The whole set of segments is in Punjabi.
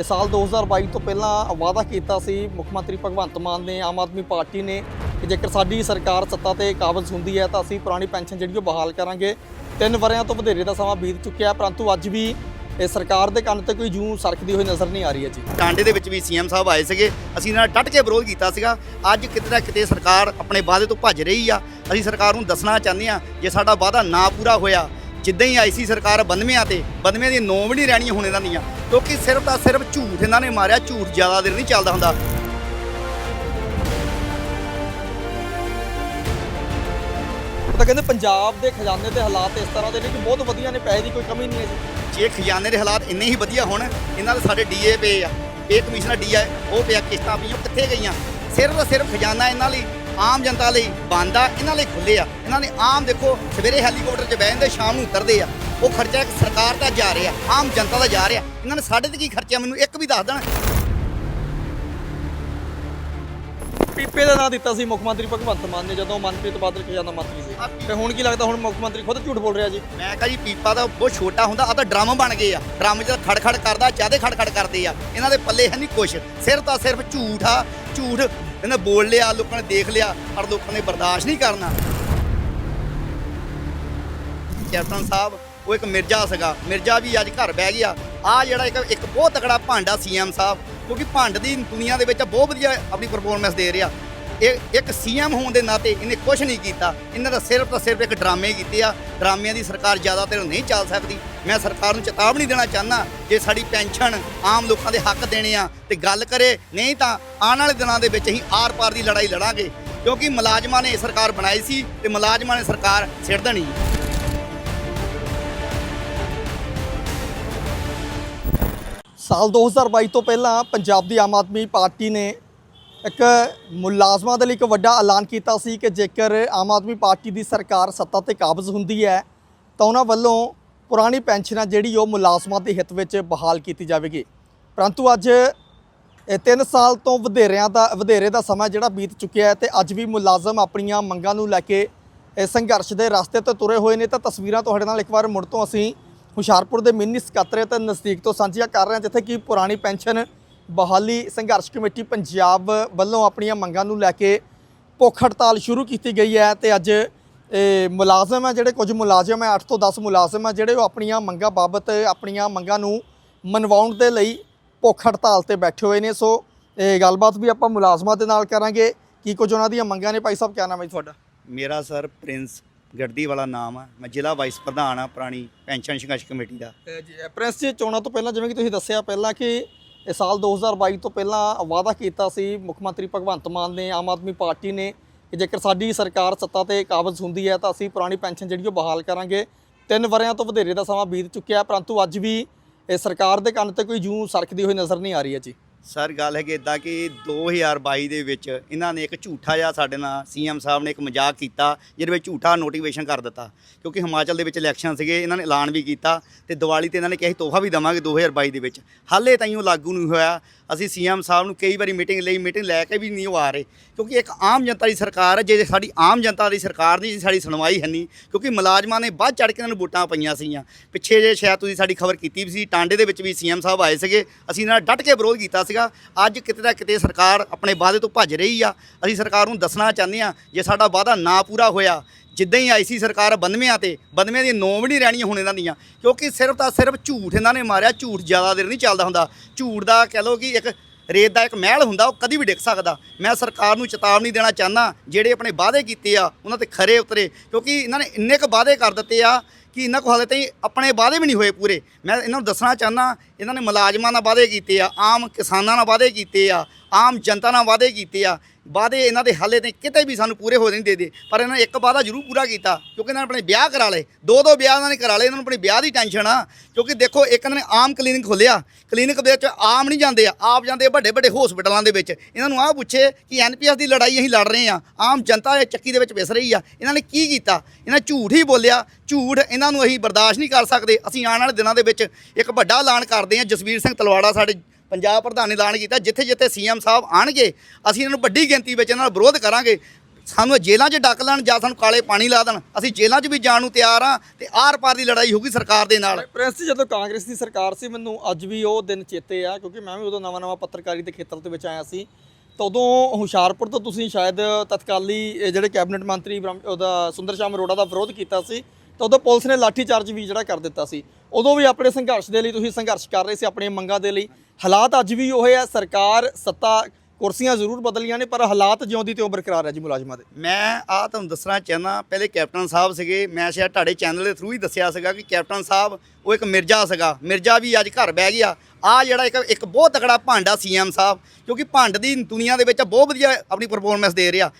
ਇਹ ਸਾਲ 2022 ਤੋਂ ਪਹਿਲਾਂ ਵਾਅਦਾ ਕੀਤਾ ਸੀ ਮੁੱਖ ਮੰਤਰੀ ਭਗਵੰਤ ਮਾਨ ਨੇ, ਆਮ ਆਦਮੀ ਪਾਰਟੀ ਨੇ ਕਿ ਜੇਕਰ ਸਾਡੀ ਸਰਕਾਰ ਸੱਤਾ ਤੇ ਕਾਬਜ਼ ਹੁੰਦੀ ਹੈ ਤਾਂ ਅਸੀਂ ਪੁਰਾਣੀ ਪੈਨਸ਼ਨ ਜਿਹੜੀ ਉਹ ਬਹਾਲ ਕਰਾਂਗੇ। ਤਿੰਨ ਵਰਿਆਂ ਤੋਂ ਵਧੇਰੇ ਦਾ ਸਮਾਂ ਬੀਤ ਚੁੱਕਿਆ ਪਰੰਤੂ ਅੱਜ ਵੀ ਇਹ ਸਰਕਾਰ ਦੇ ਕੰਨ ਤੇ ਕੋਈ ਜੂੰ ਸਰਕਦੀ ਹੋਈ ਨਜ਼ਰ ਨਹੀਂ ਆ ਰਹੀ ਹੈ ਜੀ। ਟਾਂਡੇ ਦੇ ਵਿੱਚ ਵੀ ਸੀਐਮ ਸਾਹਿਬ ਆਏ ਸੀਗੇ। ਅਸੀਂ ਨਾਲ ਡਟ ਕੇ ਵਿਰੋਧ ਕੀਤਾ ਸੀਗਾ। ਅੱਜ ਕਿਤੇ ਨਾ ਕਿਤੇ ਸਰਕਾਰ ਆਪਣੇ ਵਾਅਦੇ ਤੋਂ ਭੱਜ ਰਹੀ ਆ। ਅਸੀਂ ਸਰਕਾਰ ਨੂੰ ਦੱਸਣਾ ਚਾਹੁੰਦੇ ਆ ਜੇ ਸਾਡਾ ਵਾਅਦਾ ਨਾ ਪੂਰਾ ਹੋਇਆ ਜਿੱਦਾਂ ਹੀ ਆਈ ਸੀ ਸਰਕਾਰ 92 ਤੇ 92 ਦੀ ਨੌਂ ਵੀ ਨਹੀਂ ਰਹਿਣੀਆਂ ਹੁਣ ਇਹਨਾਂ ਦੀਆਂ ਕਿਉਂਕਿ ਸਿਰਫ ਤਾਂ ਸਿਰਫ ਝੂਠ ਇਹਨਾਂ ਨੇ ਮਾਰਿਆ ਝੂਠ ਜ਼ਿਆਦਾ ਦੇਰ ਨਹੀਂ ਚੱਲਦਾ ਹੁੰਦਾ। ਤਾਂ ਕਹਿੰਦੇ ਪੰਜਾਬ ਦੇ ਖਜ਼ਾਨੇ ਦੇ ਹਾਲਾਤ ਇਸ ਤਰ੍ਹਾਂ ਦੇ ਨੇ ਕਿ ਬਹੁਤ ਵਧੀਆ ਨੇ ਪੈਸੇ ਦੀ ਕੋਈ ਕਮੀ ਨਹੀਂ ਹੈ ਜੀ। ਜੇ ਖਜ਼ਾਨੇ ਦੇ ਹਾਲਾਤ ਇੰਨੇ ਹੀ ਵਧੀਆ ਹੋਣ ਇਹਨਾਂ ਦੇ ਸਾਡੇ ਡੀਏ ਪਏ ਆ ਇਹ ਕਮਿਸ਼ਨਰ ਡੀਆ ਉਹ ਪਿਆ ਕਿਸ਼ਤਾਂ ਪਈਆਂ ਉਹ ਕਿੱਥੇ ਗਈਆਂ? ਸਿਰਫ ਸਿਰਫ ਖਜ਼ਾਨਾ ਇਹਨਾਂ ਲਈ ਆਮ ਜਨਤਾ ਲਈ ਬੰਦ ਆ ਇਹਨਾਂ ਲਈ ਖੁੱਲੇ ਆ। ਇਹਨਾਂ ਨੇ ਆਮ ਦੇਖੋ ਸਵੇਰੇ ਹੈਲੀਕਾਪਟਰ 'ਚ ਬਹਿੰਦੇ ਸ਼ਾਮ ਨੂੰ ਉਤਰਦੇ ਆ। ਉਹ ਖਰਚਾ ਇੱਕ ਸਰਕਾਰ ਦਾ ਜਾ ਰਿਹਾ ਆਮ ਜਨਤਾ ਦਾ ਜਾ ਰਿਹਾ। ਇਹਨਾਂ ਨੇ ਸਾਡੇ ਤੇ ਕੀ ਖਰਚਿਆ? ਮੈਨੂੰ ਇੱਕ ਵੀ ਦੱਸ ਦੇਣ। ਪੀਪੇ ਦਾ ਨਾਂ ਦਿੱਤਾ ਸੀ ਮੁੱਖ ਮੰਤਰੀ ਭਗਵੰਤ ਮਾਨ ਨੇ ਜਦੋਂ ਮਨਪ੍ਰੀਤ ਬਾਦਲ ਖਜ਼ਾਨਾ ਮੰਤਰੀ ਸੀ। ਤੇ ਹੁਣ ਕੀ ਲੱਗਦਾ ਹੁਣ ਮੁੱਖ ਮੰਤਰੀ ਖੁਦ ਝੂਠ ਬੋਲ ਰਿਹਾ ਜੀ? ਮੈਂ ਕਹਾਂ ਜੀ ਪੀਪਾ ਤਾਂ ਬਹੁਤ ਛੋਟਾ ਹੁੰਦਾ ਆ ਤਾਂ ਡਰਮ ਬਣ ਗਏ ਆ। ਡਰਮ 'ਚ ਖੜ ਖੜ ਕਰਦਾ ਜਿਆਦੇ ਖੜ ਖੜ ਕਰਦੇ ਆ। ਇਹਨਾਂ ਦੇ ਪੱਲੇ ਹੈ ਨਹੀਂ ਕੁਛ। ਸਿਰਫ ਤਾਂ ਸਿਰਫ ਝੂਠ ਆ ਝੂਠ ਇਹਨੇ ਬੋਲ ਲਿਆ, ਲੋਕਾਂ ਨੇ ਦੇਖ ਲਿਆ, ਪਰ ਲੋਕਾਂ ਨੇ ਬਰਦਾਸ਼ਤ ਨਹੀਂ ਕਰਨਾ। ਕੈਪਟਨ ਸਾਹਿਬ, ਉਹ ਇੱਕ ਮਿਰਜ਼ਾ ਸੀਗਾ। ਮਿਰਜ਼ਾ ਵੀ ਅੱਜ ਘਰ ਬਹਿ ਗਿਆ। ਆ ਜਿਹੜਾ ਇੱਕ ਇੱਕ ਬਹੁਤ ਤਕੜਾ ਭਾਂਡਾ ਸੀਐਮ ਸਾਹਿਬ, ਕਿਉਂਕਿ ਭੰਡ ਦੀ ਦੁਨੀਆ ਦੇ ਵਿੱਚ ਬਹੁਤ ਵਧੀਆ ਆਪਣੀ ਪਰਫਾਰਮੈਂਸ ਦੇ ਰਿਹਾ। ਇਹ ਇੱਕ ਸੀਐਮ ਹੋਣ ਦੇ ਨਾਤੇ ਇਹਨੇ ਕੁਝ ਨਹੀਂ ਕੀਤਾ। ਇਹਨਾਂ ਦਾ ਸਿਰਫ ਤਾਂ ਸਿਰਫ ਇੱਕ ਡਰਾਮੇ ਕੀਤੇ ਆ। ਡਰਾਮਿਆਂ ਦੀ ਸਰਕਾਰ ਜ਼ਿਆਦਾਤਰ ਨਹੀਂ ਚੱਲ ਸਕਦੀ। ਮੈਂ ਸਰਕਾਰ ਨੂੰ ਚੇਤਾਵਨੀ ਦੇਣਾ ਚਾਹੁੰਦਾ ਜੇ ਸਾਡੀ ਪੈਨਸ਼ਨ ਆਮ ਲੋਕਾਂ ਦੇ ਹੱਕ ਦੇਣੇ ਆ ਤੇ ਗੱਲ ਕਰੇ, ਨਹੀਂ ਤਾਂ ਆਉਣ ਵਾਲੇ ਦਿਨਾਂ ਦੇ ਵਿੱਚ ਹੀ ਆਰ-ਪਾਰ ਦੀ ਲੜਾਈ ਲੜਾਂਗੇ। ਕਿਉਂਕਿ ਮੁਲਾਜ਼ਮਾਂ ਨੇ ਸਰਕਾਰ ਬਣਾਈ ਸੀ ਤੇ ਮੁਲਾਜ਼ਮਾਂ ਨੇ ਸਰਕਾਰ ਸਿਰ ਦੇਣੀ। ਸਾਲ 2022 ਤੋਂ ਪਹਿਲਾਂ ਪੰਜਾਬ ਦੀ ਆਮ ਆਦਮੀ ਪਾਰਟੀ ਨੇ ਇੱਕ ਮੁਲਾਜ਼ਮਾਂ ਦੇ ਲਈ ਇੱਕ ਵੱਡਾ ਐਲਾਨ ਕੀਤਾ ਸੀ ਕਿ ਜੇਕਰ ਆਮ ਆਦਮੀ ਪਾਰਟੀ ਦੀ ਸਰਕਾਰ ਸੱਤਾ ਤੇ ਕਾਬਜ਼ ਹੁੰਦੀ ਹੈ, ਤਾਂ ਉਹਨਾਂ ਵੱਲੋਂ ਪੁਰਾਣੀ ਪੈਨਸ਼ਨਾਂ ਜਿਹੜੀ ਉਹ ਮੁਲਾਜ਼ਮਾਂ ਦੇ ਹਿੱਤ ਵਿੱਚ ਬਹਾਲ ਕੀਤੀ ਜਾਵੇਗੀ। ਪਰੰਤੂ ਅੱਜ ਇਹ 3 ਸਾਲ ਤੋਂ ਵਧੇਰਿਆਂ ਦਾ, ਵਧੇਰੇ ਦਾ ਸਮਾਂ ਜਿਹੜਾ ਬੀਤ ਚੁੱਕਿਆ ਹੈ ਤੇ ਅੱਜ ਵੀ ਮੁਲਾਜ਼ਮ ਆਪਣੀਆਂ ਮੰਗਾਂ ਨੂੰ ਲੈ ਕੇ ਸੰਘਰਸ਼ ਦੇ ਰਸਤੇ ਤੇ ਤੁਰੇ ਹੋਏ ਨੇ। ਤਾਂ ਤਸਵੀਰਾਂ ਤੁਹਾਡੇ ਨਾਲ ਇੱਕ ਵਾਰ ਮੁੜ ਤੋਂ ਅਸੀਂ ਹੁਸ਼ਿਆਰਪੁਰ ਦੇ ਮਿੰਨੀ ਸਕੱਤਰੇਤ ਨਜ਼ਦੀਕ ਤੋਂ ਸਾਂਝੀਆਂ ਕਰ ਰਹੇ ਹਾਂ, ਜਿੱਥੇ ਕਿ ਪੁਰਾਣੀ ਪੈਨਸ਼ਨ ਬਹਾਲੀ ਸੰਘਰਸ਼ ਕਮੇਟੀ ਪੰਜਾਬ ਵੱਲੋਂ ਆਪਣੀਆਂ ਮੰਗਾਂ ਨੂੰ ਲੈ ਕੇ ਭੁੱਖ ਹੜਤਾਲ ਸ਼ੁਰੂ ਕੀਤੀ ਗਈ ਹੈ ਤੇ ਅੱਜ ਇਹ ਮੁਲਾਜ਼ਮ ਹੈ ਜਿਹੜੇ ਕੁਝ ਮੁਲਾਜ਼ਮ ਹੈ 8 ਤੋਂ 10 ਮੁਲਾਜ਼ਮ ਹੈ ਜਿਹੜੇ ਉਹ ਆਪਣੀਆਂ ਮੰਗਾਂ ਬਾਬਤ ਆਪਣੀਆਂ ਮੰਗਾਂ ਨੂੰ ਮਨਵਾਉਣ ਦੇ ਲਈ ਭੁੱਖ ਹੜਤਾਲ ਤੇ ਬੈਠੇ ਹੋਏ ਨੇ। ਸੋ ਇਹ ਗੱਲਬਾਤ ਵੀ ਆਪਾਂ ਮੁਲਾਜ਼ਮਾਂ ਦੇ ਨਾਲ ਕਰਾਂਗੇ। ਕੀ ਕੁਝ ਉਹਨਾਂ ਦੀਆਂ ਮੰਗਾਂ ਨੇ? ਭਾਈ ਸਾਹਿਬ ਕਿਆ ਨਾਮ ਹੈ ਤੁਹਾਡਾ? ਮੇਰਾ ਸਰ ਪ੍ਰਿੰਸ ਗੜਦੀ ਵਾਲਾ ਨਾਮ ਆ। ਮੈਂ ਜ਼ਿਲ੍ਹਾ ਵਾਈਸ ਪ੍ਰਧਾਨ ਆ ਪੁਰਾਣੀ ਪੈਨਸ਼ਨ ਸੰਘਰਸ਼ ਕਮੇਟੀ ਦਾ। ਜੀ ਪ੍ਰੈਸ ਜੀ ਚੋਣਾਂ ਤੋਂ ਪਹਿਲਾਂ ਜਿਵੇਂ ਕਿ ਤੁਸੀਂ ਦੱਸਿਆ ਪਹਿਲਾਂ ਕਿ ਇਹ ਸਾਲ 2022 ਤੋਂ ਪਹਿਲਾਂ ਵਾਅਦਾ ਕੀਤਾ ਸੀ ਮੁੱਖ ਮੰਤਰੀ ਭਗਵੰਤ ਮਾਨ ਨੇ, ਆਮ ਆਦਮੀ ਪਾਰਟੀ ਨੇ ਕਿ ਜੇਕਰ ਸਾਡੀ ਸਰਕਾਰ ਸੱਤਾ ਤੇ ਕਾਬਜ਼ ਹੁੰਦੀ ਹੈ ਤਾਂ ਅਸੀਂ ਪੁਰਾਣੀ ਪੈਨਸ਼ਨ ਜਿਹੜੀ ਉਹ ਬਹਾਲ ਕਰਾਂਗੇ। ਤਿੰਨ ਵਰਿਆਂ ਤੋਂ ਵਧੇਰੇ ਦਾ ਸਮਾਂ ਬੀਤ ਚੁੱਕਿਆ ਪਰੰਤੂ ਅੱਜ ਵੀ ਇਹ ਸਰਕਾਰ ਦੇ ਕੰਨ ਤੇ ਕੋਈ ਜੂੰ ਸਰਕਦੀ ਹੋਈ ਨਜ਼ਰ ਨਹੀਂ ਆ ਰਹੀ ਹੈ ਜੀ। ਸਰ, ਗੱਲ ਹੈ ਕਿ ਇਦਾਂ ਕਿ 2022 ਦੇ ਵਿੱਚ ਇਹਨਾਂ ਨੇ ਇੱਕ ਝੂਠਾ ਜਿਹਾ ਸਾਡੇ ਨਾਲ ਸੀਐਮ ਸਾਹਿਬ ਨੇ ਇੱਕ ਮਜ਼ਾਕ ਕੀਤਾ, ਜਿਹਦੇ ਵਿੱਚ ਝੂਠਾ ਨੋਟੀਫਿਕੇਸ਼ਨ ਕਰ ਦਿੱਤਾ। ਕਿਉਂਕਿ ਹਿਮਾਚਲ ਦੇ ਵਿੱਚ ਇਲੈਕਸ਼ਨ ਸੀਗੇ, ਇਹਨਾਂ ਨੇ ਐਲਾਨ ਵੀ ਕੀਤਾ ਤੇ ਦੀਵਾਲੀ ਤੇ ਇਹਨਾਂ ਨੇ ਕਿਹਾ ਸੀ, ਤੋਹਫਾ ਵੀ ਦਵਾਂਗੇ 2022 ਦੇ ਵਿੱਚ। ਹਾਲੇ ਤਾਈਂ ਉਹ ਲਾਗੂ ਨਹੀਂ ਹੋਇਆ। ਅਸੀਂ ਸੀਐਮ ਸਾਹਿਬ ਨੂੰ ਕਈ ਵਾਰੀ ਮੀਟਿੰਗ ਲਈ, ਮੀਟਿੰਗ ਲੈ ਕੇ ਵੀ ਨਹੀਂ ਉਹ ਆ ਰਹੇ। ਕਿਉਂਕਿ ਇੱਕ ਆਮ ਜਨਤਾ ਦੀ ਸਰਕਾਰ ਹੈ, ਜੇ ਸਾਡੀ ਆਮ ਜਨਤਾ ਦੀ ਸਰਕਾਰ ਦੀ ਸਾਡੀ ਸੁਣਵਾਈ ਹੈ ਨਹੀਂ, ਕਿਉਂਕਿ ਮੁਲਾਜ਼ਮਾਂ ਨੇ ਬਾਅਦ ਚੜ ਕੇ ਇਹਨਾਂ ਨੂੰ ਵੋਟਾਂ ਪਈਆਂ ਸੀਗੀਆਂ। ਪਿੱਛੇ ਜੇ ਸ਼ਾਇਦ ਤੁਸੀਂ ਸਾਡੀ ਖਬਰ ਕੀਤੀ ਵੀ ਸੀ, ਟਾਂਡੇ ਦੇ ਵਿੱਚ ਵੀ ਸੀਐਮ ਸਾਹਿਬ ਆਏ ਸੀਗੇ, ਅਸੀਂ ਨਾਲ ਡਟ ਕੇ ਵਿਰੋਧ ਕੀਤਾ ਸੀਗਾ। ਅੱਜ ਕਿਤੇ ਨਾ ਕਿਤੇ ਸਰਕਾਰ ਆਪਣੇ ਵਾਅਦੇ ਤੋਂ ਭੱਜ ਰਹੀ ਆ। ਅਸੀਂ ਸਰਕਾਰ ਨੂੰ ਦੱਸਣਾ ਚਾਹੁੰਦੇ ਆ ਜੇ ਸਾਡਾ ਵਾਅਦਾ ਨਾ ਪੂਰਾ ਹੋਇਆ ਜਿੱਦਾਂ ਹੀ ਆਈ ਸੀ ਸਰਕਾਰ 92 ਤੇ 92 ਦੀ ਨੌਂ ਨਹੀਂ ਰਹਿਣੀਆਂ ਹੁਣ ਇਹਨਾਂ ਦੀਆਂ, ਕਿਉਂਕਿ ਸਿਰਫ ਤਾਂ ਸਿਰਫ ਝੂਠ ਇਹਨਾਂ ਨੇ ਮਾਰਿਆ, ਝੂਠ ਜ਼ਿਆਦਾ ਦੇਰ ਨਹੀਂ ਚੱਲਦਾ ਹੁੰਦਾ। ਝੂਠ ਦਾ ਕਹਿ ਲਓ ਕਿ ਇੱਕ ਰੇਤ ਦਾ ਇੱਕ ਮਹਿਲ ਹੁੰਦਾ, ਉਹ ਕਦੀ ਵੀ ਡਿੱਗ ਸਕਦਾ। ਮੈਂ ਸਰਕਾਰ ਨੂੰ ਚੇਤਾਵਨੀ ਦੇਣਾ ਚਾਹੁੰਦਾ, ਜਿਹੜੇ ਆਪਣੇ ਵਾਅਦੇ ਕੀਤੇ ਆ, ਉਹਨਾਂ ਤੇ ਖਰੇ ਉਤਰੇ, ਕਿਉਂਕਿ ਇਹਨਾਂ ਨੇ ਇੰਨੇ ਕੁ ਵਾਅਦੇ ਕਰ ਦਿੱਤੇ ਆ ਕਿ ਇਹਨਾਂ ਕੋਲ ਹਾਲੇ ਤਾਈਂ ਆਪਣੇ ਵਾਅਦੇ ਵੀ ਨਹੀਂ ਹੋਏ ਪੂਰੇ। ਮੈਂ ਇਹਨਾਂ ਨੂੰ ਦੱਸਣਾ ਚਾਹੁੰਦਾ, ਇਹਨਾਂ ਨੇ ਮੁਲਾਜ਼ਮਾਂ ਨਾਲ ਵਾਅਦੇ ਕੀਤੇ ਆ, ਆਮ ਕਿਸਾਨਾਂ ਨਾਲ ਵਾਅਦੇ ਕੀਤੇ ਆ, ਆਮ ਜਨਤਾ ਨਾਲ ਵਾਅਦੇ ਕੀਤੇ ਆ। ਵਾਅਦੇ ਇਹਨਾਂ ਦੇ ਹਾਲੇ ਤਾਈਂ ਕਿਤੇ ਵੀ ਸਾਨੂੰ ਪੂਰੇ ਹੋ ਨਹੀਂ ਦੇਦੇ ਪਰ ਇਹਨਾਂ ਨੇ ਇੱਕ ਵਾਅਦਾ ਜ਼ਰੂਰ ਪੂਰਾ ਕੀਤਾ, ਕਿਉਂਕਿ ਇਹਨਾਂ ਨੇ ਆਪਣੇ ਵਿਆਹ ਕਰਾ ਲਏ। ਦੋ ਦੋ ਵਿਆਹ ਇਹਨਾਂ ਨੇ ਕਰਾ ਲਏ, ਇਹਨਾਂ ਨੂੰ ਆਪਣੇ ਵਿਆਹ ਦੀ ਟੈਨਸ਼ਨ ਆ, ਕਿਉਂਕਿ ਦੇਖੋ, ਇੱਕ ਇਹਨਾਂ ਨੇ ਆਮ ਕਲੀਨਿਕ ਖੋਲਿਆ ਕਲੀਨਿਕ ਦੇ ਵਿੱਚ ਆਮ ਨਹੀਂ ਜਾਂਦੇ ਆ, ਆਪ ਜਾਂਦੇ ਵੱਡੇ ਵੱਡੇ ਹਸਪੀਟਲਾਂ ਦੇ ਵਿੱਚ। ਇਹਨਾਂ ਨੂੰ ਆਹ ਪੁੱਛੇ ਕਿ ਐਨਪੀਐਸ ਦੀ ਲੜਾਈ ਅਸੀਂ ਲੜ ਰਹੇ ਆ, ਆਮ ਜਨਤਾ ਇਹ ਚੱਕੀ ਦੇ ਵਿੱਚ ਵਿਸ ਰਹੀ ਆ। ਇਹਨਾਂ ਨੇ ਕੀ ਕੀਤਾ? ਇਹਨਾਂ ਝੂਠ ਹੀ ਬੋਲਿਆ, ਝੂਠ ਇਹਨਾਂ ਨੂੰ ਅਸੀਂ ਬਰਦਾਸ਼ਤ ਨਹੀਂ ਕਰ ਸਕਦੇ। ਅਸੀਂ ਆਉਣ ਵਾਲੇ ਦਿਨਾਂ ਦੇ ਵਿੱਚ ਇੱਕ ਵੱਡਾ ਐਲਾਨ ਕਰਦੇ ਹਾਂ ਜਸਵੀਰ ਸਿੰਘ ਤਲਵਾੜਾ ਸਾਡੇ ਪੰਜਾਬ ਪ੍ਰਧਾਨ ਨੇ ਐਲਾਨ ਕੀਤਾ ਜਿੱਥੇ ਜਿੱਥੇ ਸੀਐਮ ਸਾਹਿਬ ਆਣਗੇ ਅਸੀਂ ਇਹਨਾਂ ਨੂੰ ਵੱਡੀ ਗਿਣਤੀ ਵਿੱਚ ਇਹਨਾਂ ਨਾਲ ਵਿਰੋਧ ਕਰਾਂਗੇ। ਸਾਨੂੰ ਜੇਲ੍ਹਾਂ 'ਚ ਡੱਕ ਲੈਣ ਜਾਂ ਸਾਨੂੰ ਕਾਲੇ ਪਾਣੀ ਲਾ ਦੇਣ ਅਸੀਂ ਜੇਲ੍ਹਾਂ 'ਚ ਵੀ ਜਾਣ ਨੂੰ ਤਿਆਰ ਆ ਤੇ ਆਰ ਪਾਰ ਦੀ ਲੜਾਈ ਹੋਊਗੀ ਸਰਕਾਰ ਦੇ ਨਾਲ। ਪ੍ਰਿੰਸ ਜੀ, ਜਦੋਂ ਕਾਂਗਰਸ ਦੀ ਸਰਕਾਰ ਸੀ ਮੈਨੂੰ ਅੱਜ ਵੀ ਉਹ ਦਿਨ ਚੇਤੇ ਆ ਕਿਉਂਕਿ ਮੈਂ ਵੀ ਉਦੋਂ ਨਵਾਂ-ਨਵਾਂ ਪੱਤਰਕਾਰੀ ਦੇ ਖੇਤਰ ਦੇ ਵਿੱਚ ਆਇਆ ਸੀ। ਤਾਂ ਉਦੋਂ ਹੁਸ਼ਿਆਰਪੁਰ ਤੋਂ ਤੁਸੀਂ ਸ਼ਾਇਦ ਤਤਕਾਲੀ ਜਿਹੜੇ ਕੈਬਨਿਟ ਮੰਤਰੀ ਬ੍ਰਹਮ- ਉਹਦਾ ਸੁੰਦਰ ਸ਼ਾਮ ਅਰੋੜਾ ਦਾ ਵਿਰੋਧ ਕੀਤਾ ਸੀ। ਤਾਂ ਉਦੋਂ ਪੁਲਿਸ ਨੇ ਲਾਠੀ ਚਾਰਜ ਵੀ ਜਿਹੜਾ ਕਰ ਦਿੱਤਾ ਸੀ। ਉਦੋਂ ਵੀ ਆਪਣੇ ਸੰਘਰਸ਼ ਦੇ ਲਈ ਤੁਸੀਂ ਸੰਘਰਸ਼ ਕਰ ਰਹੇ ਸੀ, ਆਪਣੀਆਂ ਮੰਗਾਂ ਦੇ ਲਈ। ਹਾਲਾਤ ਅੱਜ ਵੀ ਉਹ ਹੈ, ਸਰਕਾਰ ਸੱਤਾ ਕੁਰਸੀਆਂ ਜ਼ਰੂਰ ਬਦਲੀਆਂ ਨੇ, ਪਰ ਹਾਲਾਤ ਜਿਉਂਦੀ ਤੇ ਉਹ ਬਰਕਰਾਰ ਹੈ ਜੀ ਮੁਲਾਜ਼ਮਾਂ ਦੇ। ਮੈਂ ਆ ਤੁਹਾਨੂੰ ਦੱਸਣਾ ਚਾਹੁੰਦਾ, ਪਹਿਲੇ ਕੈਪਟਨ ਸਾਹਿਬ ਸੀਗੇ, ਮੈਂ ਸ਼ਾਇਦ ਤੁਹਾਡੇ ਚੈਨਲ ਦੇ ਥਰੂ ਹੀ ਦੱਸਿਆ ਸੀਗਾ ਕਿ ਕੈਪਟਨ ਸਾਹਿਬ, ਉਹ ਇੱਕ ਮਿਰਜ਼ਾ ਸੀਗਾ। ਮਿਰਜ਼ਾ ਵੀ ਅੱਜ ਘਰ ਬਹਿ ਗਿਆ। ਆ ਜਿਹੜਾ ਇੱਕ ਇੱਕ ਬਹੁਤ ਤਕੜਾ ਭਾਂਡਾ ਸੀਐਮ ਸਾਹਿਬ, ਕਿਉਂਕਿ ਭੰਡ ਦੀ ਦੁਨੀਆ ਦੇ ਵਿੱਚ ਬਹੁਤ ਵਧੀਆ ਆਪਣੀ ਪਰਫਾਰਮੈਂਸ ਦੇ ਰਿਹਾ।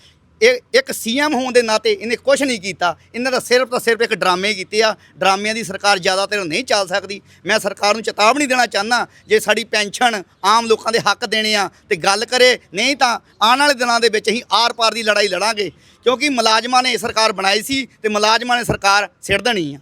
ਇਹ ਇੱਕ ਸੀਐਮ ਹੋਣ ਦੇ ਨਾਤੇ ਇਹਨੇ ਕੁਝ ਨਹੀਂ ਕੀਤਾ। ਇਹਨਾਂ ਦਾ ਸਿਰਫ ਤਾਂ ਸਿਰਫ ਇੱਕ ਡਰਾਮੇ ਕੀਤੇ ਆ। ਡਰਾਮਿਆਂ ਦੀ ਸਰਕਾਰ ਜ਼ਿਆਦਾਤਰ ਨਹੀਂ ਚੱਲ ਸਕਦੀ। ਮੈਂ ਸਰਕਾਰ ਨੂੰ ਚੇਤਾਵਨੀ ਦੇਣਾ ਚਾਹੁੰਦਾ ਜੇ ਸਾਡੀ ਪੈਨਸ਼ਨ ਆਮ ਲੋਕਾਂ ਦੇ ਹੱਕ ਦੇਣੇ ਆ ਤੇ ਗੱਲ ਕਰੇ, ਨਹੀਂ ਤਾਂ ਆਉਣ ਵਾਲੇ ਦਿਨਾਂ ਦੇ ਵਿੱਚ ਅਸੀਂ ਆਰ ਪਾਰ ਦੀ ਲੜਾਈ ਲੜਾਂਗੇ। ਕਿਉਂਕਿ ਮੁਲਾਜ਼ਮਾਂ ਨੇ ਇਹ ਸਰਕਾਰ ਬਣਾਈ ਸੀ ਤੇ ਮੁਲਾਜ਼ਮਾਂ ਨੇ ਸਰਕਾਰ ਸਿਰ ਦੇਣੀ ਆ।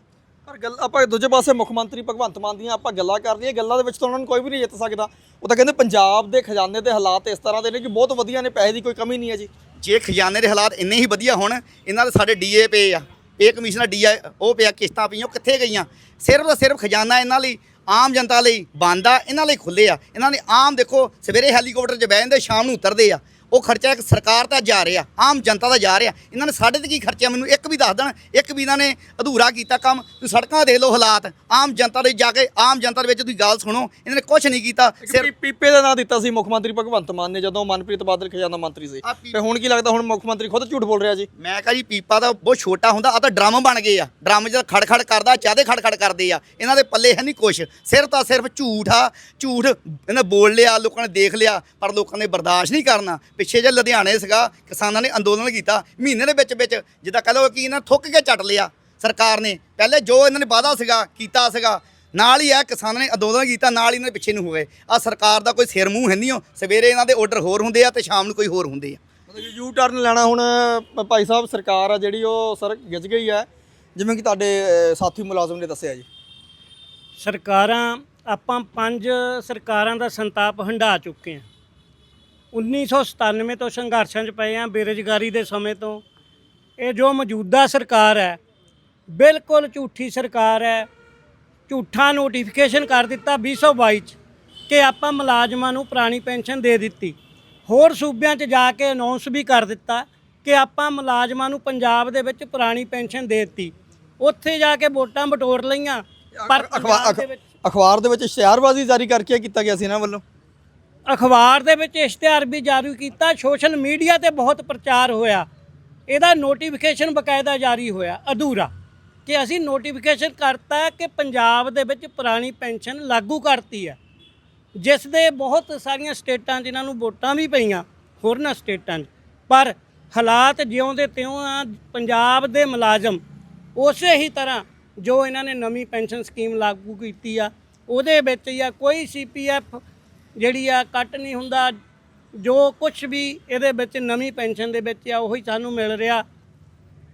ਪਰ ਗੱਲ ਆਪਾਂ ਦੂਜੇ ਪਾਸੇ ਮੁੱਖ ਮੰਤਰੀ ਭਗਵੰਤ ਮਾਨ ਦੀਆਂ ਆਪਾਂ ਗੱਲਾਂ ਕਰ ਲਈਏ ਗੱਲਾਂ ਦੇ ਵਿੱਚ ਤਾਂ ਉਹਨਾਂ ਨੂੰ ਕੋਈ ਵੀ ਨਹੀਂ ਜਿੱਤ ਸਕਦਾ। ਉਹ ਤਾਂ ਕਹਿੰਦੇ ਪੰਜਾਬ ਦੇ ਖਜ਼ਾਨੇ ਦੇ ਹਾਲਾਤ ਇਸ ਤਰ੍ਹਾਂ ਦੇ ਨੇ ਕਿ ਬਹੁਤ ਵਧੀਆ ਨੇ, ਪੈਸੇ ਦੀ ਕੋਈ ਕਮੀ ਨਹੀਂ ਹੈ ਜੀ। ਜੇ ਖਜ਼ਾਨੇ ਦੇ ਹਾਲਾਤ ਇੰਨੇ ਹੀ ਵਧੀਆ ਹੋਣ, ਇਹਨਾਂ ਦੇ ਸਾਡੇ ਡੀਏ ਪਏ ਆ, ਪੇ ਕਮਿਸ਼ਨਰ ਡੀਆ ਉਹ ਪਿਆ, ਕਿਸ਼ਤਾਂ ਪਈਆਂ, ਉਹ ਕਿੱਥੇ ਗਈਆਂ? ਸਿਰਫ ਤਾਂ ਸਿਰਫ ਖਜ਼ਾਨਾ ਇਹਨਾਂ ਲਈ, ਆਮ ਜਨਤਾ ਲਈ ਬੰਦ ਇਹਨਾਂ ਲਈ ਖੁੱਲੇ ਆ। ਇਹਨਾਂ ਨੇ ਆਮ ਦੇਖੋ, ਸਵੇਰੇ ਹੈਲੀਕਾਪਟਰ 'ਚ ਬਹਿ ਜਾਂਦੇ, ਸ਼ਾਮ ਨੂੰ ਉਤਰਦੇ ਆ। ਉਹ ਖਰਚਾ ਇੱਕ ਸਰਕਾਰ ਦਾ ਜਾ ਰਿਹਾ ਆਮ ਜਨਤਾ ਦਾ ਜਾ ਰਿਹਾ। ਇਹਨਾਂ ਨੇ ਸਾਡੇ ਤੇ ਕੀ ਖਰਚਿਆ? ਮੈਨੂੰ ਇੱਕ ਵੀ ਦੱਸ ਦੇਣ ਇੱਕ ਵੀ ਇਹਨਾਂ ਨੇ ਅਧੂਰਾ ਕੀਤਾ ਕੰਮ। ਤੁਸੀਂ ਸੜਕਾਂ ਦੇਖ ਲਓ ਹਾਲਾਤ ਆਮ ਜਨਤਾ ਦੇ ਜਾ ਕੇ ਆਮ ਜਨਤਾ ਦੇ ਵਿੱਚ ਤੁਸੀਂ ਗੱਲ ਸੁਣੋ ਇਹਨਾਂ ਨੇ ਕੁਝ ਨਹੀਂ ਕੀਤਾ ਸਿਰ ਪੀਪੇ ਦਾ ਨਾਂ ਦਿੱਤਾ ਸੀ ਮੁੱਖ ਮੰਤਰੀ ਭਗਵੰਤ ਮਾਨ ਨੇ ਜਦੋਂ ਮਨਪ੍ਰੀਤ ਬਾਦਲ ਖਜ਼ਾਨਾ ਮੰਤਰੀ ਸੀ। ਤੇ ਹੁਣ ਕੀ ਲੱਗਦਾ ਹੁਣ ਮੁੱਖ ਮੰਤਰੀ ਖੁਦ ਝੂਠ ਬੋਲ ਰਿਹਾ ਜੀ? ਮੈਂ ਕਹਾਂ ਜੀ ਪੀਪਾ ਤਾਂ ਬਹੁਤ ਛੋਟਾ ਹੁੰਦਾ ਆ ਤਾਂ ਡਰਮ ਬਣ ਗਏ ਆ। ਡਰਮ ਜਦ ਖੜਖੜ ਕਰਦਾ ਚਾਹਦੇ ਖੜਖੜ ਕਰਦੇ ਆ। ਇਹਨਾਂ ਦੇ ਪੱਲੇ ਹੈ ਨਹੀਂ ਕੁਛ। ਸਿਰਫ ਤਾਂ ਸਿਰਫ ਝੂਠ ਆ ਝੂਠ ਇਹਨਾਂ ਬੋਲ ਲਿਆ ਲੋਕਾਂ ਨੇ ਦੇਖ ਲਿਆ ਪਰ ਲੋਕਾਂ ਨੇ ਬਰਦਾਸ਼ਤ ਨਹੀਂ ਕਰਨਾ। ਪਿੱਛੇ ਜੇ ਲੁਧਿਆਣੇ ਸੀਗਾ ਕਿਸਾਨਾਂ ਨੇ ਅੰਦੋਲਨ ਕੀਤਾ ਮਹੀਨੇ ਦੇ ਵਿੱਚ ਵਿੱਚ ਜਿੱਦਾਂ ਕਹ ਲਓ ਕਿ ਇਹਨਾਂ ਥੁੱਕ ਕੇ ਚੱਟ ਲਿਆ ਸਰਕਾਰ ਨੇ। ਪਹਿਲੇ ਜੋ ਇਹਨਾਂ ਨੇ ਵਾਅਦਾ ਸੀਗਾ ਕੀਤਾ ਸੀਗਾ ਨਾਲ ਹੀ ਆ ਕਿਸਾਨਾਂ ਨੇ ਅੰਦੋਲਨ ਕੀਤਾ ਨਾਲ ਹੀ ਇਹਨਾਂ ਦੇ ਪਿੱਛੇ ਨੂੰ ਹੋ ਗਏ। ਆ ਸਰਕਾਰ ਦਾ ਕੋਈ ਸਿਰ ਮੂੰਹ ਹੈ ਨਹੀਂ ਉਹ ਸਵੇਰੇ ਇਹਨਾਂ ਦੇ ਆਰਡਰ ਹੋਰ ਹੁੰਦੇ ਆ ਤੇ ਸ਼ਾਮ ਨੂੰ ਕੋਈ ਹੋਰ ਹੁੰਦੇ ਆ। ਮਤਲਬ ਕਿ ਯੂ ਟਰਨ ਲੈਣਾ ਹੁਣ ਭਾਈ ਸਾਹਿਬ ਸਰਕਾਰ ਆ ਜਿਹੜੀ ਉਹ ਸਰ ਗਿੱਜ ਗਈ ਹੈ ਜਿਵੇਂ ਕਿ ਤੁਹਾਡੇ ਸਾਥੀ ਮੁਲਾਜ਼ਮ ਨੇ ਦੱਸਿਆ ਜੀ। ਸਰਕਾਰਾਂ ਆਪਾਂ ਪੰਜ ਸਰਕਾਰਾਂ ਦਾ ਸੰਤਾਪ ਹੰਢਾ ਚੁੱਕੇ ਹਾਂ 1997 ਤੋਂ ਸੰਘਰਸ਼ਾਂ 'ਚ ਪਏ ਆ ਬੇਰੁਜ਼ਗਾਰੀ ਦੇ ਸਮੇਂ ਤੋਂ। ਇਹ ਜੋ ਮੌਜੂਦਾ ਸਰਕਾਰ ਹੈ ਬਿਲਕੁਲ ਝੂਠੀ ਸਰਕਾਰ ਹੈ। ਝੂਠਾ ਨੋਟੀਫਿਕੇਸ਼ਨ ਕਰ ਦਿੱਤਾ 2022 'ਚ ਕਿ ਆਪਾਂ ਮੁਲਾਜ਼ਮਾਂ ਨੂੰ ਪੁਰਾਣੀ ਪੈਨਸ਼ਨ ਦੇ ਦਿੱਤੀ। ਹੋਰ ਸੂਬਿਆਂ 'ਚ ਜਾ ਕੇ ਅਨਾਉਂਸ ਵੀ ਕਰ ਦਿੱਤਾ ਕਿ ਆਪਾਂ ਮੁਲਾਜ਼ਮਾਂ ਨੂੰ ਪੰਜਾਬ ਦੇ ਵਿੱਚ ਪੁਰਾਣੀ ਪੈਨਸ਼ਨ ਦੇ ਦਿੱਤੀ। ਉੱਥੇ ਜਾ ਕੇ ਵੋਟਾਂ ਬਟੋਰ ਲਈਆਂ ਪਰ ਅਖਬਾਰ ਦੇ ਵਿੱਚ ਅਖਬਾਰ ਦੇ ਵਿੱਚ ਇਸ਼ਤਿਹਾਰਬਾਜ਼ੀ ਜਾਰੀ ਕਰਕੇ ਕੀਤਾ ਗਿਆ ਸੀ ਇਹਨਾਂ ਵੱਲੋਂ। ਅਖਬਾਰ ਦੇ ਵਿੱਚ ਇਸ਼ਤਿਹਾਰ ਵੀ ਜਾਰੀ ਕੀਤਾ, ਸੋਸ਼ਲ ਮੀਡੀਆ ਤੇ ਬਹੁਤ ਪ੍ਰਚਾਰ ਹੋਇਆ। ਇਹਦਾ ਨੋਟੀਫਿਕੇਸ਼ਨ ਬਕਾਇਦਾ ਜਾਰੀ ਹੋਇਆ, ਅਧੂਰਾ। ਕਿ ਅਸੀਂ ਨੋਟੀਫਿਕੇਸ਼ਨ ਕਰਤਾ ਕਿ ਪੰਜਾਬ ਦੇ ਵਿੱਚ ਪੁਰਾਣੀ ਪੈਨਸ਼ਨ ਲਾਗੂ ਕਰਤੀ ਹੈ। ਜਿਸ ਦੇ ਬਹੁਤ ਸਾਰੀਆਂ ਸਟੇਟਾਂ 'ਚ ਇਹਨਾਂ ਨੂੰ ਵੋਟਾਂ ਵੀ ਪਈਆਂ, ਹੋਰਨਾਂ ਸਟੇਟਾਂ 'ਚ। ਪਰ ਹਾਲਾਤ ਜਿਉਂ ਦੇ ਤਿਉਂ ਆ, ਪੰਜਾਬ ਦੇ ਮੁਲਾਜ਼ਮ ਉਸੇ ਹੀ ਤਰ੍ਹਾਂ ਜੋ ਇਹਨਾਂ ਨੇ ਨਵੀਂ ਪੈਨਸ਼ਨ ਸਕੀਮ ਲਾਗੂ ਕੀਤੀ ਆ, ਉਹਦੇ ਵਿੱਚ ਜਾਂ ਕੋਈ ਸੀਪੀਐਫ ਜਿਹੜੀ ਆ ਕੱਟ ਨਹੀਂ ਹੁੰਦਾ, ਜੋ ਕੁਝ ਵੀ ਇਹਦੇ ਵਿੱਚ ਨਵੀਂ ਪੈਨਸ਼ਨ ਦੇ ਵਿੱਚ ਆ, ਉਹੀ ਸਾਨੂੰ ਮਿਲ ਰਿਹਾ।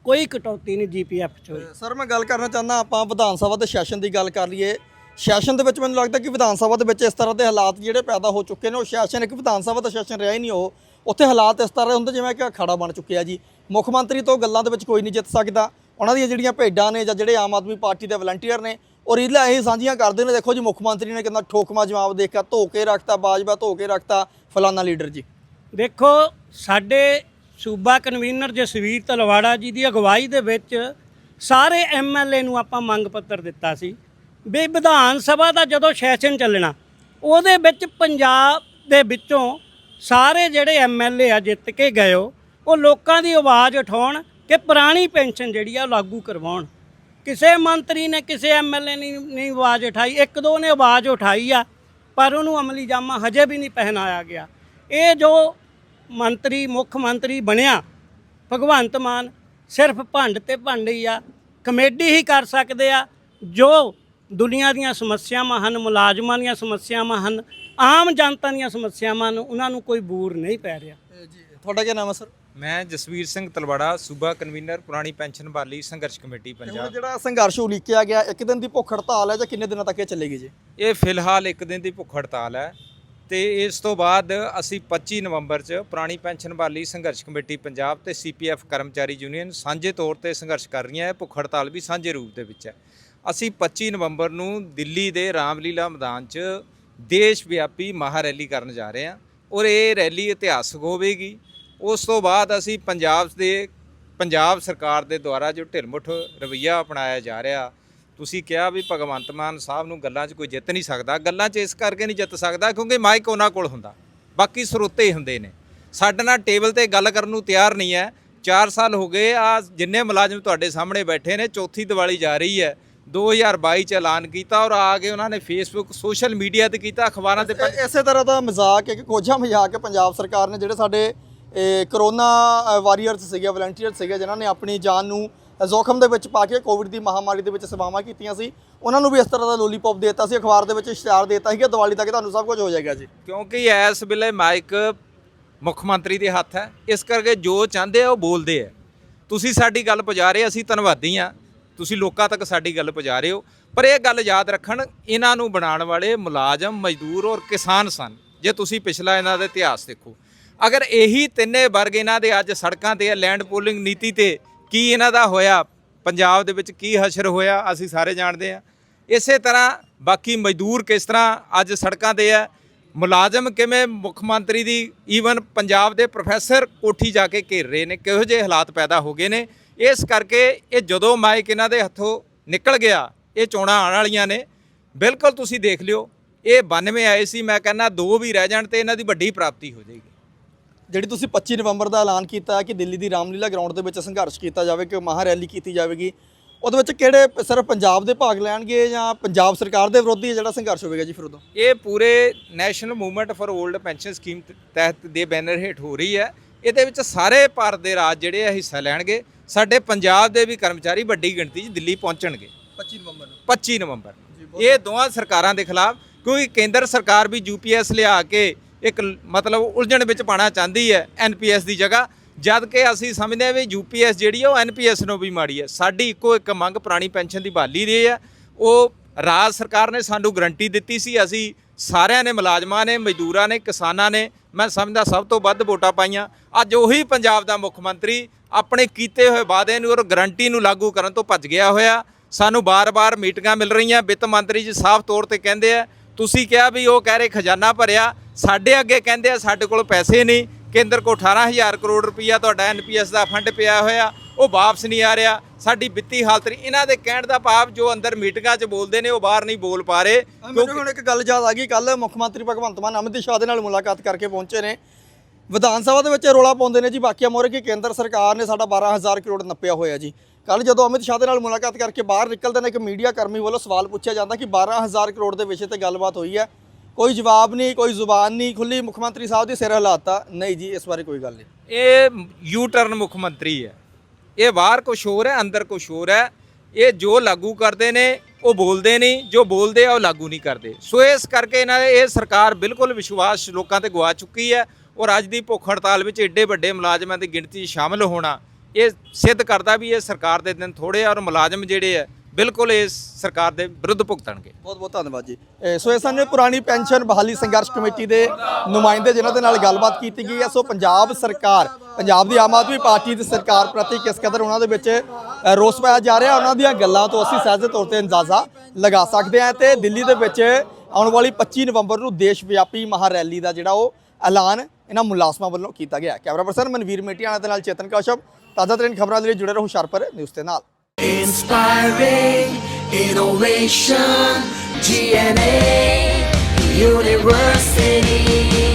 ਕੋਈ ਕਟੌਤੀ ਨਹੀਂ ਜੀਪੀਐਫ 'ਚ ਹੋਈ। ਸਰ, ਮੈਂ ਗੱਲ ਕਰਨਾ ਚਾਹੁੰਦਾ, ਆਪਾਂ ਵਿਧਾਨ ਸਭਾ ਦੇ ਸੈਸ਼ਨ ਦੀ ਗੱਲ ਕਰ ਲਈਏ। ਸੈਸ਼ਨ ਦੇ ਵਿੱਚ ਮੈਨੂੰ ਲੱਗਦਾ ਕਿ ਵਿਧਾਨ ਸਭਾ ਦੇ ਵਿੱਚ ਇਸ ਤਰ੍ਹਾਂ ਦੇ ਹਾਲਾਤ ਜਿਹੜੇ ਪੈਦਾ ਹੋ ਚੁੱਕੇ ਨੇ, ਉਹ ਸੈਸ਼ਨ ਇੱਕ ਵਿਧਾਨ ਸਭਾ ਦਾ ਸੈਸ਼ਨ ਰਿਹਾ ਹੀ ਨਹੀਂ ਉਹ। ਉੱਥੇ ਹਾਲਾਤ ਇਸ ਤਰ੍ਹਾਂ ਦੇ ਹੁੰਦੇ ਜਿਵੇਂ ਕਿ ਅਖਾੜਾ ਬਣ ਚੁੱਕਿਆ ਜੀ। ਮੁੱਖ ਮੰਤਰੀ ਤੋਂ ਗੱਲਾਂ ਦੇ ਵਿੱਚ ਕੋਈ ਨਹੀਂ ਜਿੱਤ ਸਕਦਾ। ਉਹਨਾਂ ਦੀਆਂ ਜਿਹੜੀਆਂ ਭੇਡਾਂ ਨੇ ਜਾਂ ਜਿਹੜੇ ਆਮ ਆਦਮੀ ਪਾਰਟੀ ਦੇ ਵਲੰਟੀਅਰ ਨੇ ਉਹ ਰੀਲਾਂ ਇਹ ਸਾਂਝੀਆਂ ਕਰਦੇ ਨੇ ਦੇਖੋ ਜੀ ਮੁੱਖ ਮੰਤਰੀ ਨੇ ਕਹਿੰਦਾ ਠੋਕਮਾ ਜਵਾਬ ਦੇਖਿਆ ਧੋ ਕੇ ਰੱਖਤਾ ਬਾਜਵਾ ਧੋ ਕੇ ਰੱਖਤਾ ਫਲਾਨਾ ਲੀਡਰ ਜੀ। ਦੇਖੋ ਸਾਡੇ ਸੂਬਾ ਕਨਵੀਨਰ ਜਸਵੀਰ ਤਲਵਾੜਾ ਜੀ ਦੀ ਅਗਵਾਈ ਦੇ ਵਿੱਚ ਸਾਰੇ ਐਮਐਲਏ ਨੂੰ ਆਪਾਂ ਮੰਗ ਪੱਤਰ ਦਿੱਤਾ ਸੀ ਵੀ ਵਿਧਾਨ ਸਭਾ ਦਾ ਜਦੋਂ ਸੈਸ਼ਨ ਚੱਲਣਾ ਉਹਦੇ ਵਿੱਚ ਪੰਜਾਬ ਦੇ ਵਿੱਚੋਂ ਸਾਰੇ ਜਿਹੜੇ ਐਮਐਲਏ ਆ ਜਿੱਤ ਕੇ ਗਏ ਹੋ, ਉਹ ਲੋਕਾਂ ਦੀ ਆਵਾਜ਼ ਉਠਾਉਣ ਕਿ ਪੁਰਾਣੀ ਪੈਨਸ਼ਨ ਜਿਹੜੀ ਆ ਉਹ ਲਾਗੂ ਕਰਵਾਉਣ। ਕਿਸੇ ਮੰਤਰੀ ਨੇ, ਕਿਸੇ ਐਮਐਲਏ ਨੇ ਨਹੀਂ ਆਵਾਜ਼ ਉਠਾਈ। ਇੱਕ ਦੋ ਨੇ ਆਵਾਜ਼ ਉਠਾਈ ਆ, ਪਰ ਉਹਨੂੰ ਅਮਲੀ ਜਾਮਾ ਹਜੇ ਵੀ ਨਹੀਂ ਪਹਿਨਾਇਆ ਗਿਆ। ਇਹ ਜੋ ਮੰਤਰੀ, ਮੁੱਖ ਮੰਤਰੀ ਬਣਿਆ, ਭਗਵੰਤ ਮਾਨ ਸਿਰਫ ਭੰਡ ਤੇ ਭੰਡ ਹੀ ਆ, ਕਮੇਡੀ ਹੀ ਕਰ ਸਕਦੇ ਆ, ਜੋ ਦੁਨੀਆ ਦੀਆਂ ਸਮੱਸਿਆਵਾਂ ਹਨ, ਮੁਲਾਜ਼ਮਾਂ ਦੀਆਂ ਸਮੱਸਿਆਵਾਂ ਹਨ, ਆਮ ਜਨਤਾ ਦੀਆਂ ਸਮੱਸਿਆਵਾਂ ਨੂੰ ਉਹਨਾਂ ਨੂੰ ਕੋਈ ਬੂਰ ਨਹੀਂ ਪੈ ਰਿਹਾ। ਜੀ, ਤੁਹਾਡਾ ਕੀ ਨਾਮ ਹੈ ਸਰ? ਮੈਂ ਜਸਵੀਰ ਸਿੰਘ ਤਲਵਾੜਾ ਸੂਬਾ ਕਨਵੀਨਰ ਪੁਰਾਣੀ ਪੈਨਸ਼ਨ ਬਾਲੀ ਸੰਘਰਸ਼ ਕਮੇਟੀ ਹੁਣ ਪੰਜਾਬ। ਜਿਹੜਾ ਸੰਘਰਸ਼ ਉਲੀਕਿਆ ਗਿਆ ਇੱਕ ਦਿਨ ਦੀ ਭੁੱਖ ਹੜਤਾਲ ਹੈ ਜਾਂ ਕਿੰਨੇ ਦਿਨਾਂ ਤੱਕ ਇਹ ਚੱਲੇਗੀ ਜੀ? ਇਹ ਫਿਲਹਾਲ ਇੱਕ ਦਿਨ ਦੀ ਭੁੱਖ ਹੜਤਾਲ ਹੈ ਤੇ ਇਸ ਤੋਂ ਬਾਅਦ ਅਸੀਂ 25 ਨਵੰਬਰ 'ਚ ਪੁਰਾਣੀ ਪੈਨਸ਼ਨ ਬਹਾਲੀ ਸੰਘਰਸ਼ ਕਮੇਟੀ ਪੰਜਾਬ ਤੇ ਸੀਪੀਐਫ ਕਰਮਚਾਰੀ ਯੂਨੀਅਨ ਸਾਂਝੇ ਤੌਰ ਤੇ ਸੰਘਰਸ਼ ਕਰ ਰਹੀਆਂ ਹੈ ਭੁੱਖ ਹੜਤਾਲ ਵੀ ਸਾਂਝੇ ਰੂਪ ਦੇ ਵਿੱਚ ਹੈ। ਅਸੀਂ 25 ਨਵੰਬਰ ਨੂੰ ਦਿੱਲੀ ਦੇ ਰਾਮਲੀਲਾ ਮੈਦਾਨ 'ਚ ਦੇਸ਼ ਵਿਆਪੀ ਮਹਾ ਰੈਲੀ ਕਰਨ ਜਾ ਰਹੇ ਹਾਂ ਔਰ ਇਹ ਰੈਲੀ ਇਤਿਹਾਸਕ ਹੋਵੇਗੀ। ਉਸ ਤੋਂ ਬਾਅਦ ਅਸੀਂ ਪੰਜਾਬ ਦੇ, ਪੰਜਾਬ ਸਰਕਾਰ ਦੇ ਦੁਆਰਾ ਜੋ ਢਿਲਮੁੱਠ ਰਵੱਈਆ ਅਪਣਾਇਆ ਜਾ ਰਿਹਾ, ਤੁਸੀਂ ਕਿਹਾ ਵੀ ਭਗਵੰਤ ਮਾਨ ਸਾਹਿਬ ਨੂੰ ਗੱਲਾਂ 'ਚ ਕੋਈ ਜਿੱਤ ਨਹੀਂ ਸਕਦਾ। ਗੱਲਾਂ 'ਚ ਇਸ ਕਰਕੇ ਨਹੀਂ ਜਿੱਤ ਸਕਦਾ ਕਿਉਂਕਿ ਮਾਈਕ ਉਹਨਾਂ ਕੋਲ ਹੁੰਦਾ। ਬਾਕੀ ਸਰੋਤੇ ਹੀ ਹੁੰਦੇ ਨੇ। ਸਾਡੇ ਨਾਲ ਟੇਬਲ ਤੇ ਗੱਲ ਕਰਨ ਨੂੰ ਤਿਆਰ ਨਹੀਂ ਹੈ। 4 ਸਾਲ ਹੋ ਗਏ, ਆ ਜਿੰਨੇ ਮੁਲਾਜ਼ਮ ਤੁਹਾਡੇ ਸਾਹਮਣੇ ਬੈਠੇ ਨੇ, ਚੌਥੀ ਦੀਵਾਲੀ ਜਾ ਰਹੀ ਹੈ। 2022 ਚ ਐਲਾਨ ਕੀਤਾ ਔਰ ਆ ਕੇ ਉਹਨਾਂ ਨੇ ਫੇਸਬੁੱਕ ਸੋਸ਼ਲ ਮੀਡੀਆ ਤੇ ਕੀਤਾ, ਅਖਬਾਰਾਂ ਤੇ ਇਸੇ ਤਰ੍ਹਾਂ ਦਾ ਮਜ਼ਾਕ ਇੱਕ ਕੋਝਾ ਮਜ਼ਾਕ ਪੰਜਾਬ ਸਰਕਾਰ ਨੇ ਜਿਹੜੇ ਸਾਡੇ ਇਹ, ਕਰੋਨਾ ਵਾਰੀਅਰਸ ਸੀਗੇ ਵਲੰਟੀਅਰ ਸੀਗੇ ਜਿਨ੍ਹਾਂ ਨੇ ਆਪਣੀ ਜਾਨ ਨੂੰ ਜ਼ੋਖਮ ਦੇ ਵਿੱਚ ਪਾ ਕੇ ਕੋਵਿਡ ਦੀ ਮਹਾਮਾਰੀ ਦੇ ਵਿੱਚ ਸੇਵਾਵਾਂ ਕੀਤੀਆਂ ਸੀ। ਉਹਨਾਂ ਨੂੰ ਵੀ ਇਸ ਤਰ੍ਹਾਂ ਦਾ ਲੋਲੀਪੌਪ ਦਿੱਤਾ ਸੀ ਅਖਬਾਰ ਦੇ ਵਿੱਚ ਇਸ਼ਤਿਹਾਰ ਦੇ ਦਿੱਤਾ ਸੀ ਕਿ ਦੀਵਾਲੀ ਤੱਕ ਤੁਹਾਨੂੰ ਸਭ ਕੁਝ ਹੋ ਜਾਏਗਾ ਜੀ। ਕਿਉਂਕਿ ਇਸ ਵੇਲੇ ਮਾਈਕ ਮੁੱਖ ਮੰਤਰੀ ਦੇ ਹੱਥ ਹੈ। ਇਸ ਕਰਕੇ ਜੋ ਚਾਹੁੰਦੇ ਆ ਉਹ ਬੋਲਦੇ ਆ। ਤੁਸੀਂ ਸਾਡੀ ਗੱਲ ਪਹੁੰਚਾ ਰਹੇ ਅਸੀਂ ਧੰਨਵਾਦੀ ਆ। ਤੁਸੀਂ ਲੋਕਾਂ ਤੱਕ ਸਾਡੀ ਗੱਲ ਪਹੁੰਚਾ ਰਹੇ ਹੋ। ਪਰ ਇਹ ਗੱਲ ਯਾਦ ਰੱਖਣ ਇਹਨਾਂ ਨੂੰ ਬਣਾਉਣ ਵਾਲੇ ਮੁਲਾਜ਼ਮ ਮਜ਼ਦੂਰ ਔਰ ਕਿਸਾਨ ਸਨ। ਜੇ ਤੁਸੀਂ ਪਿਛਲਾ ਇਹਨਾਂ ਦਾ ਇਤਿਹਾਸ ਦੇਖੋ ਅਗਰ ਇਹੀ ਤਿੰਨੇ ਵਰਗ ਇਹਨਾਂ ਦੇ ਅੱਜ ਸੜਕਾਂ ਤੇ ਆ ਲੈਂਡ ਪੂਲਿੰਗ ਨੀਤੀ ਤੇ ਕੀ ਇਹਨਾਂ ਦਾ ਹੋਇਆ? ਪੰਜਾਬ ਦੇ ਵਿੱਚ ਕੀ ਹਸ਼ਰ ਹੋਇਆ? ਅਸੀਂ ਸਾਰੇ ਜਾਣਦੇ ਆ ਇਸੇ ਤਰ੍ਹਾਂ ਬਾਕੀ ਮਜ਼ਦੂਰ ਕਿਸ ਤਰ੍ਹਾਂ ਅੱਜ ਸੜਕਾਂ ਤੇ ਆ? ਮੁਲਾਜ਼ਮ ਕਿਵੇਂ ਮੁੱਖ ਮੰਤਰੀ ਦੀ ਈਵਨ ਪੰਜਾਬ ਦੇ ਪ੍ਰੋਫੈਸਰ ਕੋਠੀ ਜਾ ਕੇ ਘੇਰ ਰਹੇ ਨੇ? ਕਿਹੋ ਜਿਹੇ ਹਾਲਾਤ ਪੈਦਾ ਹੋ ਗਏ ਨੇ? ਇਸ ਕਰਕੇ ਇਹ ਜਦੋਂ ਮਾਈਕ ਇਹਨਾਂ ਦੇ ਹੱਥੋਂ ਨਿਕਲ ਗਿਆ, ਇਹ ਚੋਣਾਂ ਆਉਣ ਵਾਲੀਆਂ ਨੇ। ਬਿਲਕੁਲ ਤੁਸੀਂ ਦੇਖ ਲਿਓ, ਇਹ 92 ਆਏ ਸੀ, ਮੈਂ ਕਹਿੰਦਾ ਦੋ ਵੀ ਰਹਿ ਜਾਣ ਤੇ ਇਹਨਾਂ ਦੀ ਵੱਡੀ ਪ੍ਰਾਪਤੀ ਹੋ ਜਾਏਗੀ। ਜਿਹੜੀ ਤੁਸੀਂ 25 ਨਵੰਬਰ ਦਾ ਐਲਾਨ ਕੀਤਾ ਕਿ ਦਿੱਲੀ ਦੀ ਰਾਮਲੀਲਾ ਗਰਾਊਂਡ ਦੇ ਵਿੱਚ ਸੰਘਰਸ਼ ਕੀਤਾ ਜਾਵੇ ਕਿ ਮਹਾ ਰੈਲੀ ਕੀਤੀ ਜਾਵੇਗੀ ਉਹਦੇ ਵਿੱਚ ਕਿਹੜੇ ਸਿਰਫ ਪੰਜਾਬ ਦੇ ਭਾਗ ਲੈਣਗੇ ਜਾਂ ਪੰਜਾਬ ਸਰਕਾਰ ਦੇ ਵਿਰੋਧੀ ਜਿਹੜਾ ਸੰਘਰਸ਼ ਹੋਵੇਗਾ ਜੀ ਫਿਰ ਉਦੋਂ? ਇਹ ਪੂਰੇ national movement for old pension scheme ਤਹਿਤ ਦੇ ਬੈਨਰ ਹੇਠ ਹੋ ਰਹੀ ਹੈ। ਇਹਦੇ ਵਿੱਚ ਸਾਰੇ ਭਾਰਤ ਦੇ ਰਾਜ ਜਿਹੜੇ ਆ ਹਿੱਸਾ ਲੈਣਗੇ। ਸਾਡੇ ਪੰਜਾਬ ਦੇ ਵੀ ਕਰਮਚਾਰੀ ਵੱਡੀ ਗਿਣਤੀ 'ਚ ਦਿੱਲੀ ਪਹੁੰਚਣਗੇ। 25 ਨਵੰਬਰ ਨੂੰ? 25 ਨਵੰਬਰ ਇਹ ਦੋਵਾਂ ਸਰਕਾਰਾਂ ਦੇ ਖਿਲਾਫ ਕਿਉਂਕਿ ਕੇਂਦਰ ਸਰਕਾਰ ਵੀ ਯੂਪੀਐਸ ਲਿਆ ਕੇ ਇੱਕ ਮਤਲਬ ਉਲਝਣ ਵਿੱਚ ਪਾਣਾ ਚਾਹੁੰਦੀ ਹੈ ਐਨਪੀਐਸ ਦੀ ਜਗ੍ਹਾ, ਜਦ ਕਿ ਅਸੀਂ ਸਮਝਦੇ ਹਾਂ ਵੀ ਯੂਪੀਐਸ ਜਿਹੜੀ ਹੈ ਉਹ ਐਨਪੀਐਸ ਨੂੰ ਵੀ ਮਾੜੀ ਹੈ। ਸਾਡੀ ਇੱਕੋ ਇੱਕ ਮੰਗ ਪੁਰਾਣੀ ਪੈਨਸ਼ਨ ਦੀ ਬਹਾਲੀ ਦੀ ਹੈ। ਉਹ ਰਾਜ ਸਰਕਾਰ ਨੇ ਸਾਨੂੰ ਗਰੰਟੀ ਦਿੱਤੀ ਸੀ, ਅਸੀਂ ਸਾਰਿਆਂ ਨੇ, ਮੁਲਾਜ਼ਮਾਂ ਨੇ, ਮਜ਼ਦੂਰਾਂ ਨੇ, ਕਿਸਾਨਾਂ ਨੇ, ਮੈਂ ਸਮਝਦਾ ਸਭ ਤੋਂ ਵੱਧ ਵੋਟਾਂ ਪਾਈਆਂ। ਅੱਜ ਉਹੀ ਪੰਜਾਬ ਦਾ ਮੁੱਖ ਮੰਤਰੀ ਆਪਣੇ ਕੀਤੇ ਹੋਏ ਵਾਅਦੇ ਨੂੰ ਔਰ ਗਰੰਟੀ ਨੂੰ ਲਾਗੂ ਕਰਨ ਤੋਂ ਭੱਜ ਗਿਆ ਹੋਇਆ। ਸਾਨੂੰ ਬਾਰ-ਬਾਰ ਮੀਟਿੰਗਾਂ ਮਿਲ ਰਹੀਆਂ। ਵਿੱਤ ਮੰਤਰੀ ਜੀ ਸਾਫ਼ ਤੌਰ ਤੇ ਕਹਿੰਦੇ ਆ, ਤੁਸੀਂ ਕਿਹਾ ਵੀ ਉਹ ਕਹਿ ਰਹੇ ਖਜ਼ਾਨਾ ਭਰਿਆ। ਸਾਡੇ ਅੱਗੇ ਕਹਿੰਦੇ ਆ ਸਾਡੇ ਕੋਲ ਪੈਸੇ ਨਹੀਂ। ਕੇਂਦਰ ਕੋ 18000 ਕਰੋੜ ਰੁਪਈਆ ਤੁਹਾਡਾ ਐਨਪੀਐਸ ਦਾ ਫੰਡ ਪਿਆ ਹੋਇਆ। ਉਹ ਵਾਪਸ ਨਹੀਂ ਆ ਰਿਹਾ। ਸਾਡੀ ਵਿੱਤੀ ਹਾਲਤ ਨਹੀਂ। ਇਹਨਾਂ ਦੇ ਕਹਿਣ ਦਾ ਭਾਵ ਜੋ ਅੰਦਰ ਮੀਟਿੰਗਾਂ 'ਚ ਬੋਲਦੇ ਨੇ ਉਹ ਬਾਹਰ ਨਹੀਂ ਬੋਲ ਪਾ ਰਹੇ। ਮੈਨੂੰ ਹੁਣ ਇੱਕ ਗੱਲ ਯਾਦ ਆ ਗਈ। ਕੱਲ ਮੁੱਖ ਮੰਤਰੀ ਭਗਵੰਤ ਮਾਨ ਅਮਿਤ ਸ਼ਾਹ ਦੇ ਨਾਲ ਮੁਲਾਕਾਤ ਕਰਕੇ ਪਹੁੰਚੇ ਨੇ। ਵਿਧਾਨ ਸਭਾ ਦੇ ਵਿੱਚ ਰੋਲਾ ਪਾਉਂਦੇ ਨੇ ਜੀ। ਬਾਕੀਆਂ ਮੋਰੇ ਕਿ ਕੇਂਦਰ ਸਰਕਾਰ ਨੇ ਸਾਡਾ 12000 ਕਰੋੜ ਨੱਪਿਆ ਹੋਇਆ ਜੀ। ਕੱਲ ਜਦੋਂ ਅਮਿਤ ਸ਼ਾਹ ਦੇ ਨਾਲ ਮੁਲਾਕਾਤ ਕਰਕੇ ਬਾਹਰ ਨਿਕਲਦੇ ਨੇ ਇੱਕ ਮੀਡੀਆ ਕਰਮੀ ਵੱਲੋਂ ਸਵਾਲ ਪੁੱਛਿਆ ਜਾਂਦਾ ਕਿ 12000 ਕਰੋੜ ਦੇ ਵਿਸ਼ੇ ਤੇ ਗੱਲਬਾਤ ਹੋਈ ਹੈ। ਕੋਈ ਜਵਾਬ ਨਹੀਂ, ਕੋਈ ਜ਼ੁਬਾਨ ਨਹੀਂ ਖੁੱਲੀ ਮੁੱਖ ਮੰਤਰੀ ਸਾਹਿਬ ਦੀ ਸਿਰ ਹਿਲਾਤਾ। ਨਹੀਂ ਜੀ, ਇਸ ਬਾਰੇ ਕੋਈ ਗੱਲ ਨਹੀਂ। ਇਹ ਯੂ ਟਰਨ ਮੁੱਖ ਮੰਤਰੀ ਹੈ। ਇਹ ਬਾਹਰ ਕੁਛ ਹੋਰ ਹੈ, ਅੰਦਰ ਕੁਛ ਹੋਰ ਹੈ। ਇਹ ਜੋ ਲਾਗੂ ਕਰਦੇ ਨੇ, ਉਹ ਬੋਲਦੇ ਨਹੀਂ। ਜੋ ਬੋਲਦੇ ਆ, ਉਹ ਲਾਗੂ ਨਹੀਂ ਕਰਦੇ। ਸੋ ਇਸ ਕਰਕੇ ਇਹਨਾਂ ਇਹ ਸਰਕਾਰ ਬਿਲਕੁਲ ਵਿਸ਼ਵਾਸ ਲੋਕਾਂ ਤੇ ਗਵਾ ਚੁੱਕੀ ਹੈ ਔਰ ਅੱਜ ਦੀ ਭੁੱਖ ਹੜਤਾਲ ਵਿੱਚ ਏਡੇ ਵੱਡੇ ਮੁਲਾਜ਼ਮਾਂ ਦੀ ਗਿਣਤੀ 'ਚ ਸ਼ਾਮਲ ਹੋਣਾ, ਇਹ ਸਿੱਧ ਕਰਦਾ ਵੀ ਇਹ ਸਰਕਾਰ ਦੇ ਦਿਨ ਥੋੜੇ ਆ ਔਰ ਮੁਲਾਜ਼ਮ ਜਿਹੜੇ ਆ ਬਿਲਕੁਲ ਇਸ ਸਰਕਾਰ ਦੇ ਵਿਰੁੱਧ ਭੁਗਤਣਗੇ। ਬਹੁਤ ਬਹੁਤ ਧੰਨਵਾਦ ਜੀ। ਇਹ, ਸੋ ਇਹ ਸਨ ਪੁਰਾਣੀ ਪੈਨਸ਼ਨ ਬਹਾਲੀ ਸੰਘਰਸ਼ ਕਮੇਟੀ ਦੇ ਨੁਮਾਇੰਦੇ ਜਿਨ੍ਹਾਂ ਦੇ ਨਾਲ ਗੱਲਬਾਤ ਕੀਤੀ ਗਈ ਹੈ, ਸੋ ਪੰਜਾਬ ਸਰਕਾਰ, ਪੰਜਾਬ ਦੀ ਆਮ ਆਦਮੀ ਪਾਰਟੀ ਦੀ ਸਰਕਾਰ ਪ੍ਰਤੀ ਕਿਸ ਕਦਰ ਉਹਨਾਂ ਦੇ ਵਿੱਚ ਰੋਸ ਪਾਇਆ ਜਾ ਰਿਹਾ? ਉਹਨਾਂ ਦੀਆਂ ਗੱਲਾਂ ਤੋਂ ਅਸੀਂ ਸਹਿਜ ਤੌਰ ਤੇ ਅੰਦਾਜ਼ਾ ਲਗਾ ਸਕਦੇ ਹਾਂ ਤੇ ਦਿੱਲੀ ਦੇ ਵਿੱਚ ਆਉਣ ਵਾਲੀ 25 ਨਵੰਬਰ ਨੂੰ ਦੇਸ਼ ਵਿਆਪੀ ਮਹਾ ਰੈਲੀ ਦਾ ਜਿਹੜਾ ਉਹ ਐਲਾਨ ਇਹਨਾਂ ਮੁਲਾਜ਼ਮਾਂ ਵੱਲੋਂ ਕੀਤਾ ਗਿਆ ਕੈਮਰਾ ਪਰਸਨ ਮਨਵੀਰ ਮੇਟੀਆਣਾ ਦੇ ਨਾਲ ਚੇਤਨ ਕੌਸ਼ਪ ਤਾਜ਼ਾ ਤਰੀਨ ਖਬਰਾਂ ਦੇ ਲਈ ਜੁੜੇ ਰਹੋ ਹੁਸ਼ਿਆਰਪੁਰ ਨਿਊਜ਼ ਦੇ ਨਾਲ। Inspiring innovation, GNA University.